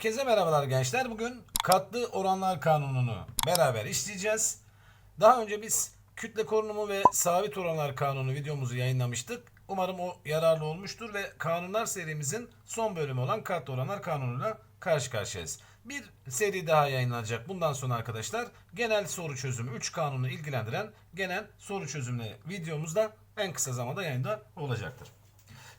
Herkese merhabalar gençler. Bugün katlı oranlar kanununu beraber işleyeceğiz. Daha önce biz kütle korunumu ve sabit oranlar kanunu videomuzu yayınlamıştık. Umarım o yararlı olmuştur ve kanunlar serimizin son bölümü olan katlı oranlar kanunuyla karşı karşıyayız. Bir seri daha yayınlanacak bundan sonra arkadaşlar. Genel soru çözümü 3 kanunu ilgilendiren genel soru çözümü videomuz da en kısa zamanda yayında olacaktır.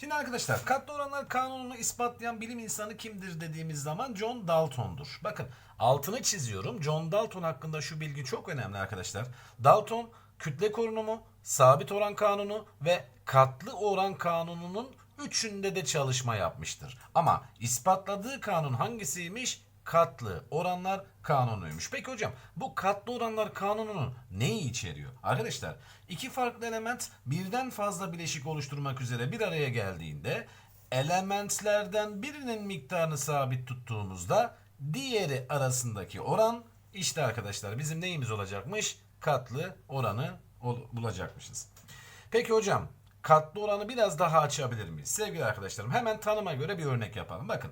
Şimdi arkadaşlar katlı oranlar kanununu ispatlayan bilim insanı kimdir dediğimiz zaman John Dalton'dur. Bakın altını çiziyorum. John Dalton hakkında şu bilgi çok önemli arkadaşlar. Dalton kütle korunumu, sabit oran kanunu ve katlı oran kanununun üçünde de çalışma yapmıştır. Ama ispatladığı kanun hangisiymiş? Katlı oranlar kanunuymuş. Peki hocam bu katlı oranlar kanununun neyi içeriyor? Arkadaşlar iki farklı element birden fazla bileşik oluşturmak üzere bir araya geldiğinde elementlerden birinin miktarını sabit tuttuğumuzda diğeri arasındaki oran işte arkadaşlar bizim neyimiz olacakmış? Katlı oranı bulacakmışız. Peki hocam katlı oranı biraz daha açabilir miyiz? Sevgili arkadaşlarım hemen tanıma göre bir örnek yapalım. Bakın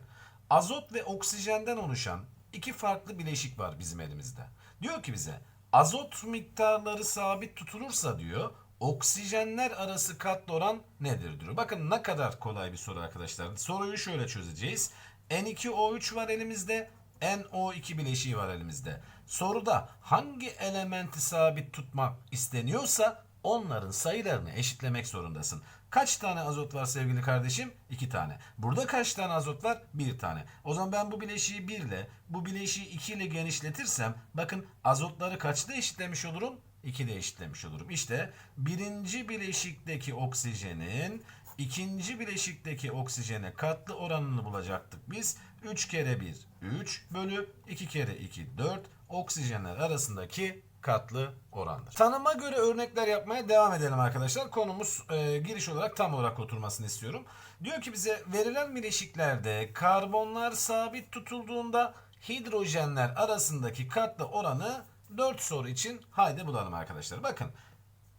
azot ve oksijenden oluşan iki farklı bileşik var bizim elimizde. Diyor ki bize azot miktarları sabit tutulursa diyor oksijenler arası katlı oran nedir diyor. Bakın ne kadar kolay bir soru arkadaşlar. Soruyu şöyle çözeceğiz. N2O3 var elimizde. NO2 bileşiği var elimizde. Soruda hangi elementi sabit tutmak isteniyorsa onların sayılarını eşitlemek zorundasın. Kaç tane azot var sevgili kardeşim? 2 tane. Burada kaç tane azot var? 1 tane. O zaman ben bu bileşiği 1 ile bu bileşiği 2 ile genişletirsem bakın azotları kaçta eşitlemiş olurum? 2 de eşitlemiş olurum. İşte birinci bileşikteki oksijenin ikinci bileşikteki oksijene katlı oranını bulacaktık biz. 3 kere 1 3 bölü 2 kere 2 4 oksijenler arasındaki katlı orandır. Tanıma göre örnekler yapmaya devam edelim arkadaşlar. Konumuz e, giriş olarak tam olarak oturmasını istiyorum. Diyor ki bize verilen bileşiklerde karbonlar sabit tutulduğunda hidrojenler arasındaki katlı oranı 4 soru için haydi bulalım arkadaşlar. Bakın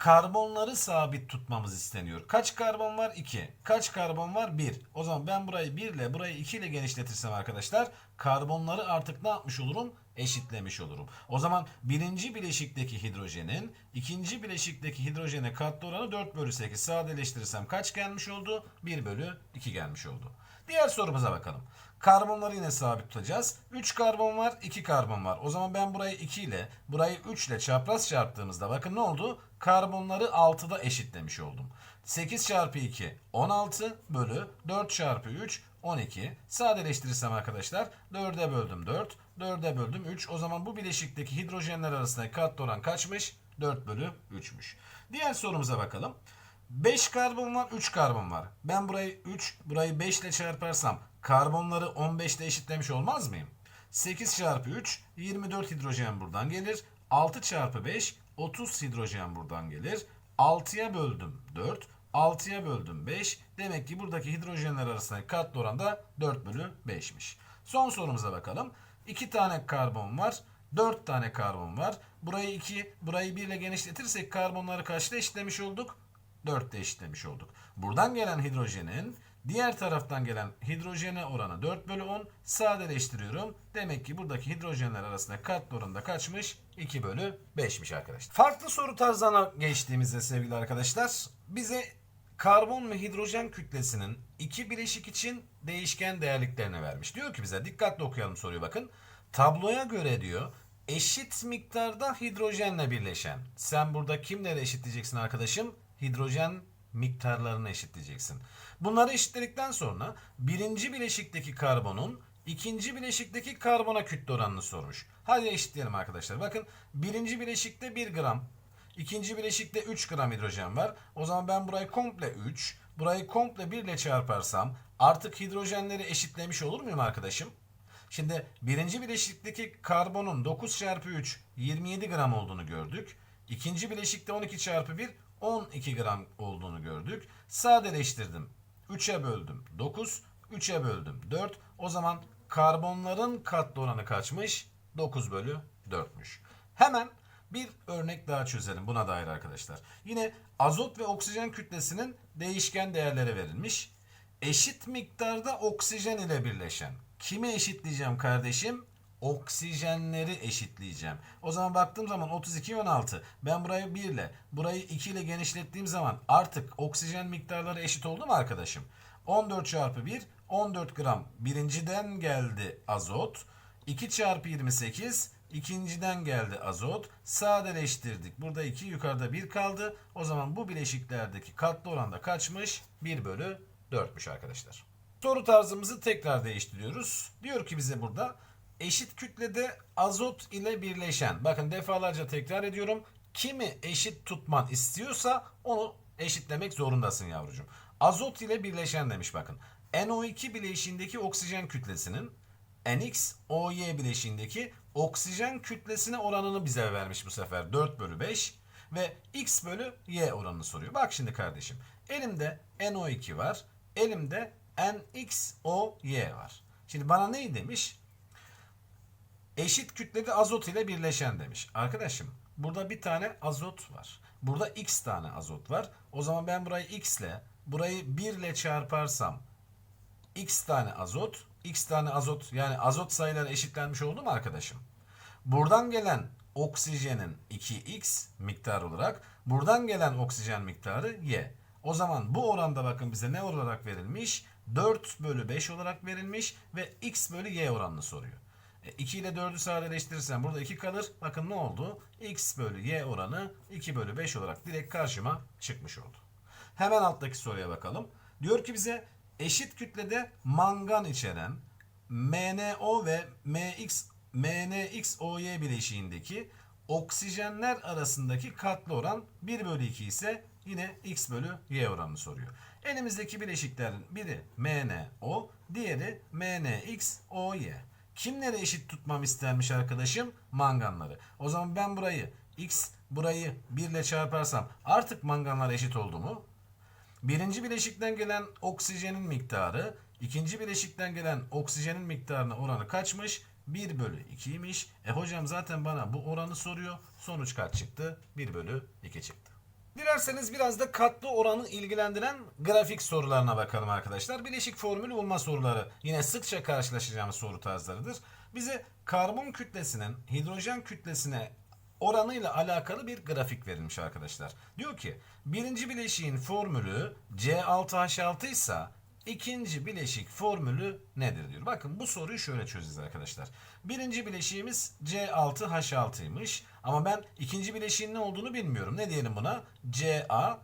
karbonları sabit tutmamız isteniyor. Kaç karbon var? 2. Kaç karbon var? 1. O zaman ben burayı 1 ile burayı 2 ile genişletirsem arkadaşlar karbonları artık ne yapmış olurum? Eşitlemiş olurum. O zaman birinci bileşikteki hidrojenin ikinci bileşikteki hidrojene katlı oranı 4 bölü 8. Sadeleştirirsem kaç gelmiş oldu? 1 bölü 2 gelmiş oldu. Diğer sorumuza bakalım. Karbonları yine sabit tutacağız. 3 karbon var, 2 karbon var. O zaman ben burayı 2 ile, burayı 3 ile çapraz çarptığımızda bakın ne oldu? Karbonları 6'da eşitlemiş oldum. 8 çarpı 2 16 bölü 4 çarpı 3 12. Sadeleştirirsem arkadaşlar 4'e böldüm 4, 4'e böldüm 3. O zaman bu bileşikteki hidrojenler arasındaki katlı oran kaçmış? 4 bölü 3'müş. Diğer sorumuza bakalım. 5 karbon var, 3 karbon var. Ben burayı 3, burayı 5 ile çarparsam karbonları 15 ile eşitlemiş olmaz mıyım? 8 çarpı 3, 24 hidrojen buradan gelir. 6 çarpı 5, 30 hidrojen buradan gelir. 6'ya böldüm 4, 6'ya böldüm 5. Demek ki buradaki hidrojenler arasındaki katlı oran da 4 bölü 5'miş. Son sorumuza bakalım. 2 tane karbon var. 4 tane karbon var. Burayı 2, burayı 1 ile genişletirsek karbonları kaçta eşitlemiş olduk? 4'te eşitlemiş olduk. Buradan gelen hidrojenin diğer taraftan gelen hidrojene oranı 4 bölü 10 sadeleştiriyorum. Demek ki buradaki hidrojenler arasında katlı oranı kaçmış? 2 bölü 5'miş arkadaşlar. Farklı soru tarzlarına geçtiğimizde sevgili arkadaşlar bize karbon ve hidrojen kütlesinin iki bileşik için değişken değerliklerini vermiş. Diyor ki bize dikkatli okuyalım soruyu bakın. Tabloya göre diyor eşit miktarda hidrojenle birleşen. Sen burada kimleri eşitleyeceksin arkadaşım? Hidrojen miktarlarını eşitleyeceksin. Bunları eşitledikten sonra birinci bileşikteki karbonun ikinci bileşikteki karbona kütle oranını sormuş. Hadi eşitleyelim arkadaşlar. Bakın birinci bileşikte 1 gram, ikinci bileşikte 3 gram hidrojen var. O zaman ben burayı komple 3, burayı komple 1 ile çarparsam artık hidrojenleri eşitlemiş olur muyum arkadaşım? Şimdi birinci bileşikteki karbonun 9 çarpı 3 27 gram olduğunu gördük. İkinci bileşikte 12 çarpı 1 12 gram olduğunu gördük. Sadeleştirdim. 3'e böldüm 9, 3'e böldüm 4. O zaman karbonların katlı oranı kaçmış? 9 bölü 4'müş. Hemen bir örnek daha çözelim buna dair arkadaşlar. Yine azot ve oksijen kütlesinin değişken değerleri verilmiş. eşit miktarda oksijen ile birleşen. Kimi eşitleyeceğim kardeşim? Oksijenleri eşitleyeceğim. O zaman baktığım zaman 32 16. Ben burayı 1 ile burayı 2 ile genişlettiğim zaman artık oksijen miktarları eşit oldu mu arkadaşım? 14 çarpı 1 14 gram birinciden geldi azot. 2 çarpı 28 ikinciden geldi azot. Sadeleştirdik. Burada 2 yukarıda 1 kaldı. O zaman bu bileşiklerdeki katlı oranda kaçmış? 1 bölü 4'müş arkadaşlar. Soru tarzımızı tekrar değiştiriyoruz. Diyor ki bize burada eşit kütlede azot ile birleşen. Bakın defalarca tekrar ediyorum. Kimi eşit tutman istiyorsa onu eşitlemek zorundasın yavrucuğum. Azot ile birleşen demiş bakın. NO2 bileşiğindeki oksijen kütlesinin NX OY bileşiğindeki oksijen kütlesine oranını bize vermiş bu sefer 4 bölü 5 ve X bölü Y oranını soruyor. Bak şimdi kardeşim elimde NO2 var elimde NXOY var. Şimdi bana ne demiş? Eşit kütlede azot ile birleşen demiş. Arkadaşım burada bir tane azot var. Burada X tane azot var. O zaman ben burayı X ile burayı 1 ile çarparsam X tane azot, X tane azot yani azot sayıları eşitlenmiş oldu mu arkadaşım? Buradan gelen oksijenin 2x miktar olarak buradan gelen oksijen miktarı y. O zaman bu oranda bakın bize ne olarak verilmiş? 4 bölü 5 olarak verilmiş ve x bölü y oranını soruyor. E, 2 ile 4'ü sadeleştirirsem burada 2 kalır. Bakın ne oldu? x bölü y oranı 2 bölü 5 olarak direkt karşıma çıkmış oldu. Hemen alttaki soruya bakalım. Diyor ki bize eşit kütlede mangan içeren MnO ve MX MnXOY bileşiğindeki oksijenler arasındaki katlı oran 1 bölü 2 ise yine x bölü y oranını soruyor. Elimizdeki bileşiklerin biri MnO, diğeri MnXOY. Kimleri eşit tutmam istermiş arkadaşım? Manganları. O zaman ben burayı x burayı 1 ile çarparsam artık manganlar eşit oldu mu? Birinci bileşikten gelen oksijenin miktarı, ikinci bileşikten gelen oksijenin miktarına oranı kaçmış? 1 bölü 2'ymiş. E hocam zaten bana bu oranı soruyor. Sonuç kaç çıktı? 1 bölü 2 çıktı. Dilerseniz biraz da katlı oranı ilgilendiren grafik sorularına bakalım arkadaşlar. Bileşik formülü bulma soruları yine sıkça karşılaşacağımız soru tarzlarıdır. Bize karbon kütlesinin hidrojen kütlesine oranıyla alakalı bir grafik verilmiş arkadaşlar. Diyor ki birinci bileşiğin formülü C6H6 ise ikinci bileşik formülü nedir diyor. Bakın bu soruyu şöyle çözeceğiz arkadaşlar. Birinci bileşiğimiz C6H6'ymış ama ben ikinci bileşiğin ne olduğunu bilmiyorum. Ne diyelim buna? CaHB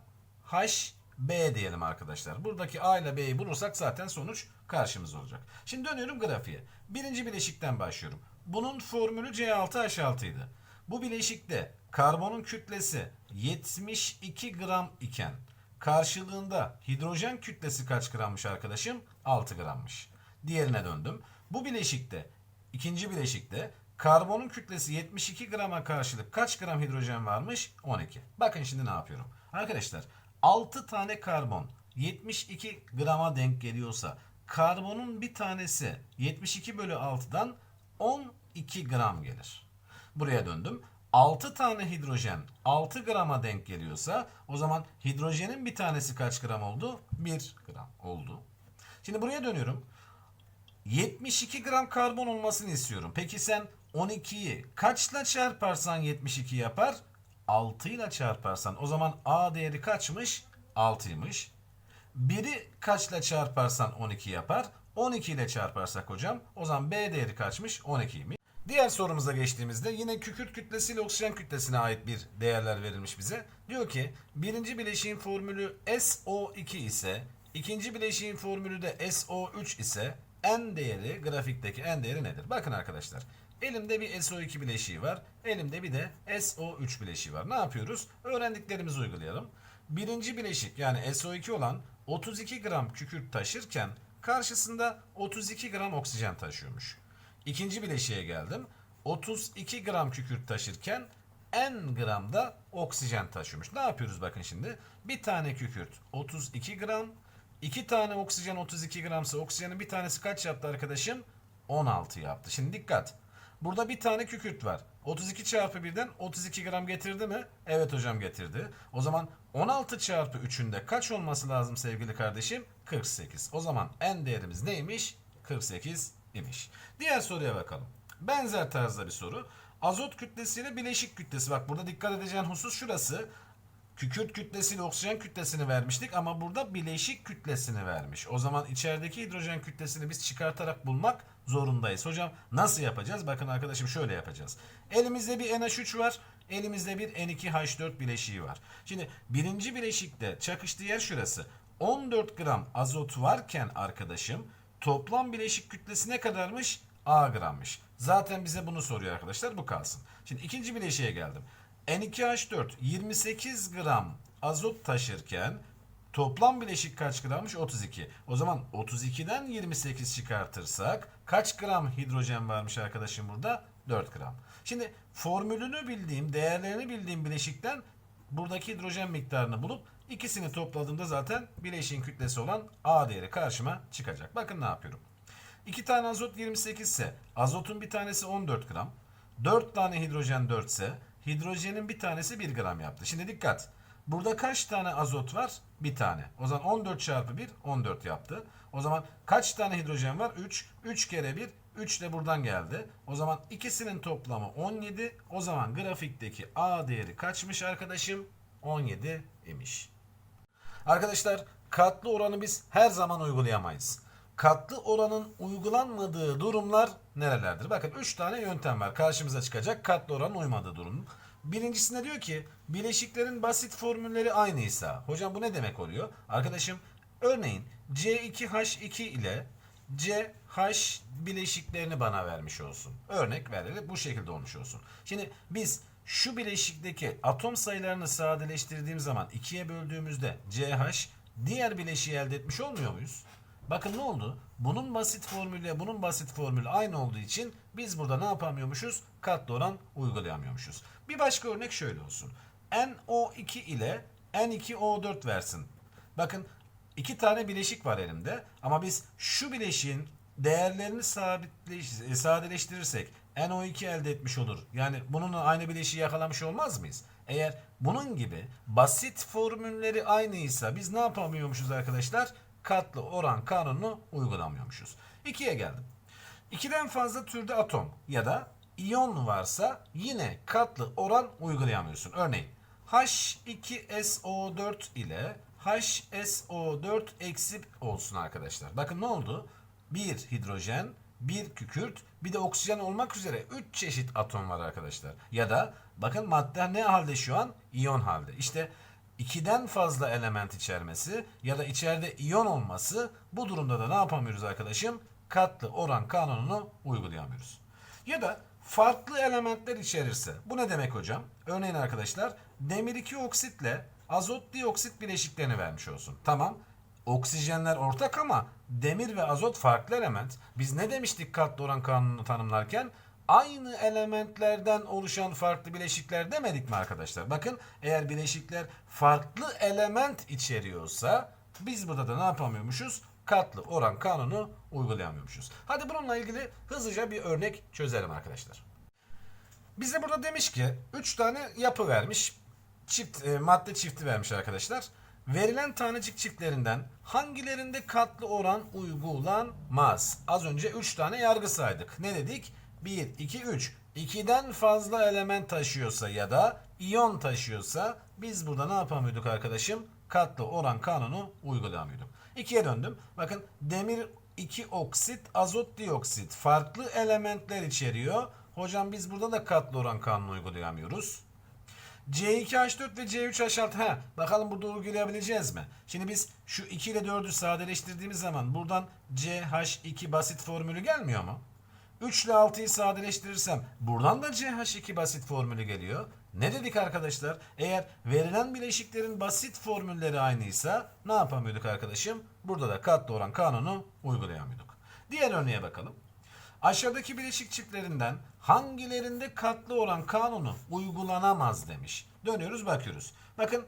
diyelim arkadaşlar. Buradaki A ile B'yi bulursak zaten sonuç karşımıza olacak. Şimdi dönüyorum grafiğe. Birinci bileşikten başlıyorum. Bunun formülü C6H6 idi. Bu bileşikte karbonun kütlesi 72 gram iken karşılığında hidrojen kütlesi kaç grammış arkadaşım? 6 grammış. Diğerine döndüm. Bu bileşikte ikinci bileşikte karbonun kütlesi 72 grama karşılık kaç gram hidrojen varmış? 12. Bakın şimdi ne yapıyorum. Arkadaşlar 6 tane karbon 72 grama denk geliyorsa karbonun bir tanesi 72 bölü 6'dan 12 gram gelir. Buraya döndüm. 6 tane hidrojen 6 grama denk geliyorsa o zaman hidrojenin bir tanesi kaç gram oldu? 1 gram oldu. Şimdi buraya dönüyorum. 72 gram karbon olmasını istiyorum. Peki sen 12'yi kaçla çarparsan 72 yapar? 6 ile çarparsan o zaman A değeri kaçmış? 6'ymış. 1'i kaçla çarparsan 12 yapar? 12 ile çarparsak hocam o zaman B değeri kaçmış? 12'ymiş. Diğer sorumuza geçtiğimizde yine kükürt kütlesi ile oksijen kütlesine ait bir değerler verilmiş bize. Diyor ki birinci bileşiğin formülü SO2 ise ikinci bileşiğin formülü de SO3 ise N değeri grafikteki N değeri nedir? Bakın arkadaşlar elimde bir SO2 bileşiği var. Elimde bir de SO3 bileşiği var. Ne yapıyoruz? Öğrendiklerimizi uygulayalım. Birinci bileşik yani SO2 olan 32 gram kükürt taşırken karşısında 32 gram oksijen taşıyormuş. İkinci bileşiğe geldim. 32 gram kükürt taşırken n gramda oksijen taşıyormuş. Ne yapıyoruz bakın şimdi? Bir tane kükürt 32 gram. İki tane oksijen 32 gramsa oksijenin bir tanesi kaç yaptı arkadaşım? 16 yaptı. Şimdi dikkat. burada bir tane kükürt var. 32 çarpı 1'den 32 gram getirdi mi? Evet hocam getirdi. O zaman 16 çarpı 3'ün de kaç olması lazım sevgili kardeşim? 48. O zaman en değerimiz neymiş? 48 imiş. Diğer soruya bakalım. Benzer tarzda bir soru. Azot kütlesiyle bileşik kütlesi. Bak burada dikkat edeceğin husus şurası. Kükürt kütlesiyle oksijen kütlesini vermiştik ama burada bileşik kütlesini vermiş. O zaman içerideki hidrojen kütlesini biz çıkartarak bulmak zorundayız. Hocam nasıl yapacağız? Bakın arkadaşım şöyle yapacağız. Elimizde bir NH3 var. Elimizde bir N2H4 bileşiği var. Şimdi birinci bileşikte çakıştığı yer şurası. 14 gram azot varken arkadaşım toplam bileşik kütlesi ne kadarmış? A grammış. Zaten bize bunu soruyor arkadaşlar. Bu kalsın. Şimdi ikinci bileşiğe geldim. N2H4 28 gram azot taşırken toplam bileşik kaç grammış? 32. O zaman 32'den 28 çıkartırsak kaç gram hidrojen varmış arkadaşım burada? 4 gram. Şimdi formülünü bildiğim, değerlerini bildiğim bileşikten buradaki hidrojen miktarını bulup ikisini topladığımda zaten bileşiğin kütlesi olan A değeri karşıma çıkacak. Bakın ne yapıyorum. 2 tane azot 28 ise azotun bir tanesi 14 gram. 4 tane hidrojen 4 ise hidrojenin bir tanesi 1 gram yaptı. Şimdi dikkat. Burada kaç tane azot var? Bir tane. O zaman 14 çarpı 1 14 yaptı. O zaman kaç tane hidrojen var? 3. 3 kere 1 3 de buradan geldi. O zaman ikisinin toplamı 17. O zaman grafikteki A değeri kaçmış arkadaşım? 17 imiş. Arkadaşlar katlı oranı biz her zaman uygulayamayız. Katlı oranın uygulanmadığı durumlar nerelerdir? Bakın 3 tane yöntem var karşımıza çıkacak katlı oranın uymadığı durum. Birincisinde diyor ki bileşiklerin basit formülleri aynıysa. Hocam bu ne demek oluyor? Arkadaşım örneğin C2H2 ile CH bileşiklerini bana vermiş olsun. Örnek verelim bu şekilde olmuş olsun. Şimdi biz şu bileşikteki atom sayılarını sadeleştirdiğim zaman ikiye böldüğümüzde CH diğer bileşiği elde etmiş olmuyor muyuz? Bakın ne oldu? Bunun basit formülü bunun basit formülü aynı olduğu için biz burada ne yapamıyormuşuz? Katlı oran uygulayamıyormuşuz. Bir başka örnek şöyle olsun. NO2 ile N2O4 versin. Bakın iki tane bileşik var elimde ama biz şu bileşiğin değerlerini e, sadeleştirirsek NO2 elde etmiş olur. Yani bununla aynı bileşiği yakalamış olmaz mıyız? Eğer bunun gibi basit formülleri aynıysa biz ne yapamıyormuşuz arkadaşlar? Katlı oran kanununu uygulamıyormuşuz. İkiye geldim. İkiden fazla türde atom ya da iyon varsa yine katlı oran uygulayamıyorsun. Örneğin H2SO4 ile HSO4 eksi olsun arkadaşlar. Bakın ne oldu? Bir hidrojen, bir kükürt, bir de oksijen olmak üzere 3 çeşit atom var arkadaşlar. Ya da bakın madde ne halde şu an? İyon halde. İşte ikiden fazla element içermesi ya da içeride iyon olması bu durumda da ne yapamıyoruz arkadaşım? Katlı oran kanununu uygulayamıyoruz. Ya da farklı elementler içerirse. Bu ne demek hocam? Örneğin arkadaşlar demir 2 oksitle azot dioksit bileşiklerini vermiş olsun. Tamam. Oksijenler ortak ama demir ve azot farklı element. Biz ne demiştik katlı oran kanununu tanımlarken? Aynı elementlerden oluşan farklı bileşikler demedik mi arkadaşlar? Bakın eğer bileşikler farklı element içeriyorsa biz burada da ne yapamıyormuşuz? Katlı oran kanunu uygulayamıyormuşuz. Hadi bununla ilgili hızlıca bir örnek çözelim arkadaşlar. Bize burada demiş ki 3 tane yapı vermiş. Çift e, madde çifti vermiş arkadaşlar. Verilen tanecik çiftlerinden hangilerinde katlı oran uygulanmaz? Az önce 3 tane yargı saydık. Ne dedik? 1, 2, 3. 2'den fazla element taşıyorsa ya da iyon taşıyorsa biz burada ne yapamıyorduk arkadaşım? Katlı oran kanunu uygulayamıyorduk. 2'ye döndüm. Bakın demir 2 oksit, azot dioksit farklı elementler içeriyor. Hocam biz burada da katlı oran kanunu uygulayamıyoruz. C2H4 ve C3H6. Ha, bakalım burada uygulayabileceğiz mi? Şimdi biz şu 2 ile 4'ü sadeleştirdiğimiz zaman buradan CH2 basit formülü gelmiyor mu? 3 ile 6'yı sadeleştirirsem buradan da CH2 basit formülü geliyor. Ne dedik arkadaşlar? Eğer verilen bileşiklerin basit formülleri aynıysa ne yapamıyorduk arkadaşım? Burada da katlı oran kanunu uygulayamıyorduk. Diğer örneğe bakalım. Aşağıdaki bileşik çiftlerinden hangilerinde katlı oran kanunu uygulanamaz demiş. Dönüyoruz bakıyoruz. Bakın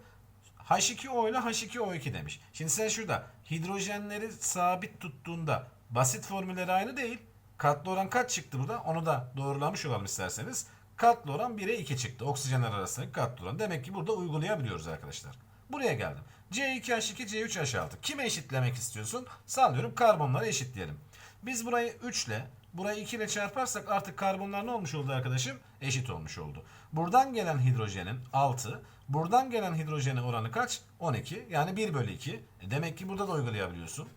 H2O ile H2O2 demiş. Şimdi sen şurada hidrojenleri sabit tuttuğunda basit formülleri aynı değil. Katlı oran kaç çıktı burada? Onu da doğrulamış olalım isterseniz. Katlı oran 1'e 2 çıktı. Oksijenler arasındaki katlı oran. Demek ki burada uygulayabiliyoruz arkadaşlar. Buraya geldim. C2H2, C3H6. Kime eşitlemek istiyorsun? Sallıyorum karbonları eşitleyelim. Biz burayı 3 ile, burayı 2 ile çarparsak artık karbonlar ne olmuş oldu arkadaşım? Eşit olmuş oldu. Buradan gelen hidrojenin 6, buradan gelen hidrojenin oranı kaç? 12. Yani 1 bölü 2. E demek ki burada da uygulayabiliyorsun.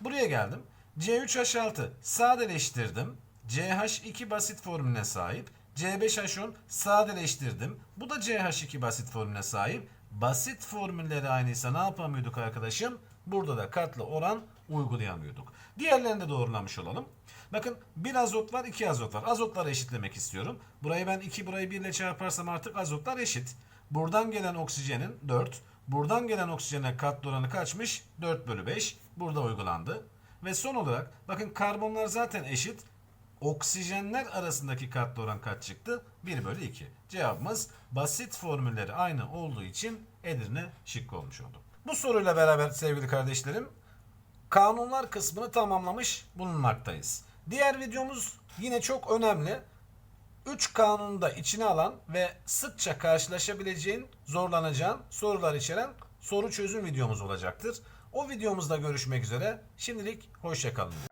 Buraya geldim. C3H6 sadeleştirdim. CH2 basit formüline sahip. C5H10 sadeleştirdim. Bu da CH2 basit formüline sahip. Basit formülleri aynıysa ne yapamıyorduk arkadaşım? Burada da katlı oran uygulayamıyorduk. Diğerlerini de doğrulamış olalım. Bakın bir azot var, iki azot var. Azotları eşitlemek istiyorum. Burayı ben 2, burayı 1 ile çarparsam artık azotlar eşit. Buradan gelen oksijenin 4, buradan gelen oksijene katlı oranı kaçmış? 4 bölü 5. Burada uygulandı. Ve son olarak bakın karbonlar zaten eşit. Oksijenler arasındaki katlı oran kaç çıktı? 1 bölü 2. Cevabımız basit formülleri aynı olduğu için Edirne şık olmuş oldu. Bu soruyla beraber sevgili kardeşlerim kanunlar kısmını tamamlamış bulunmaktayız. Diğer videomuz yine çok önemli. 3 kanunu da içine alan ve sıkça karşılaşabileceğin, zorlanacağın sorular içeren soru çözüm videomuz olacaktır. O videomuzda görüşmek üzere. Şimdilik hoşçakalın.